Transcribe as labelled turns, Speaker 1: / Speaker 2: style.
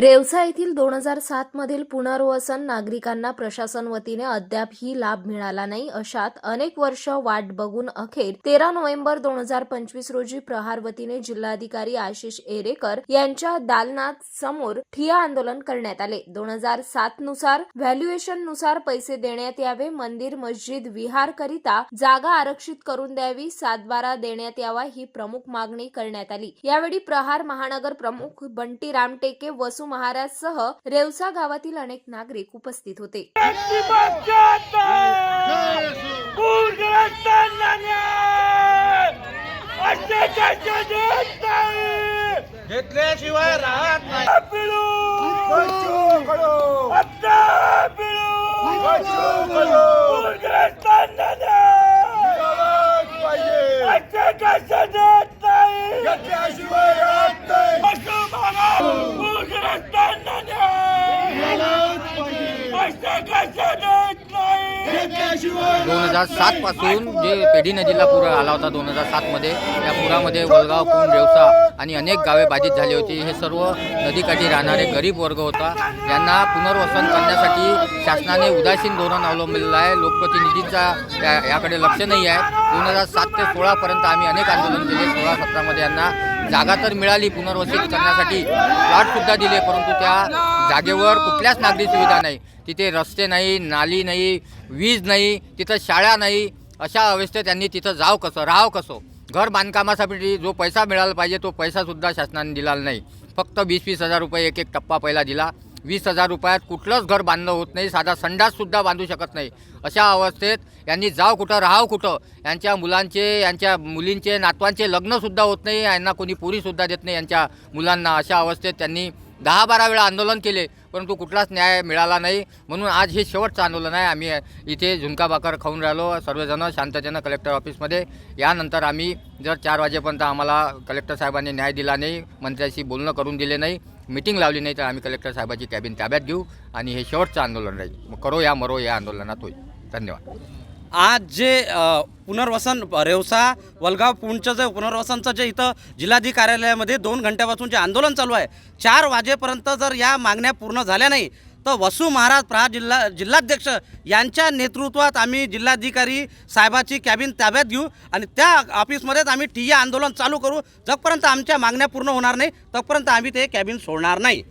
Speaker 1: रेवसा येथील दोन हजार सात मधील पुनर्वसन नागरिकांना प्रशासन वतीने अद्यापही लाभ मिळाला नाही. अशात अनेक वर्ष वाट बघून अखेर तेरा नोव्हेंबर दोन हजार पंचवीस रोजी प्रहार वतीने जिल्हाधिकारी आशिष एरेकर यांच्या दालनात समोर ठिया आंदोलन करण्यात आले. दोन हजार सात नुसार व्हॅल्युएशननुसार पैसे देण्यात यावे मंदिर मस्जिद विहार करिता जागा आरक्षित करून द्यावी सातबारा देण्यात यावा ही प्रमुख मागणी करण्यात आली. यावेळी प्रहार महानगर प्रमुख बंटी रामटेके वसू महाराज सह रेवसा गावातील अनेक नागरिक उपस्थित होते.
Speaker 2: घेतल्याशिवाय राहत नाही.
Speaker 3: दोन हजार सात पासून जे पेढी नदीला पूर आला होता दोन हजार सातमध्ये त्या पुरामध्ये वलगाव कुंड रेवसा आणि अनेक गावे बाधित झाली होती. हे सर्व नदीकाठी राहणारे गरीब वर्ग होता. यांना पुनर्वसन करण्यासाठी शासनाने उदासीन धोरण अवलंबलेलं आहे. लोकप्रतिनिधींचा या- याकडे लक्ष नाही आहे. दोन हजार सात ते सोळापर्यंत आम्ही अनेक आंदोलन केले. सोळा सतरामध्ये यांना जागा तर मिळाली पुनर्वसित करण्यासाठी. प्लॉटसुद्धा दिले परंतु त्या जागेवर कुठल्याच नागरी सुविधा नाही. तिथे रस्ते नाही नाली नाही वीज नाही तिथं शाळा नाही. अशा अवस्थेत त्यांनी तिथं जाव कसं राहाव कसं? घर बांधकामासाठी जो पैसा मिळाला पाहिजे तो पैसासुद्धा शासनाने दिला नाही. फक्त वीस वीस हजार रुपये एक एक टप्पा पहिला दिला. वीस हजार रुपयात कुठलंच घर बांधणं होत नाही साधा संडाससुद्धा बांधू शकत नाही. अशा अवस्थेत यांनी जाव कुठं राहाव कुठं यांच्या मुलांचे यांच्या मुलींचे नातवांचे लग्नसुद्धा होत नाही यांना कोणी पुरीसुद्धा देत नाही यांच्या मुलांना. अशा अवस्थेत त्यांनी दहा बारा वेळा आंदोलन केले. परंतु कुठलाच न्याय मिळाला नाही. म्हणून आज हे शेवटचं आंदोलन आहे. आम्ही इथे झुणका भाकर खाऊन राहिलो सर्वजण शांततेनं कलेक्टर ऑफिसमध्ये यानंतर आम्ही जर चार वाजेपर्यंत आम्हाला कलेक्टर साहेबांनी न्याय दिला नाही मंत्र्याशी बोलणं करून दिले नाही मिटिंग लावली नाही तर आम्ही कलेक्टर साहेबाची कॅबिन ताब्यात घेऊ आणि हे शेवटचं आंदोलन राहील. मग करो या मरो या आंदोलनात होईल. धन्यवाद.
Speaker 4: आज जे पुनर्वसन रेवसा वलगाव पुंडचं जे पुनर्वसनचं जे इथं जिल्हाधिकारी कार्यालयामध्ये दोन घंट्यापासून जे आंदोलन चालू आहे चार वाजेपर्यंत जर या मागण्या पूर्ण झाल्या नाही तर वसू महाराज प्रहार जिल्हा जिल्हाध्यक्ष यांच्या नेतृत्वात आम्ही जिल्हाधिकारी साहेबाची कॅबिन ताब्यात घेऊ आणि त्या ऑफिसमध्येच आम्ही ठिय्या आंदोलन चालू करू. जोपर्यंत आमच्या मागण्या पूर्ण होणार नाही तोपर्यंत आम्ही ते कॅबिन सोडणार नाही.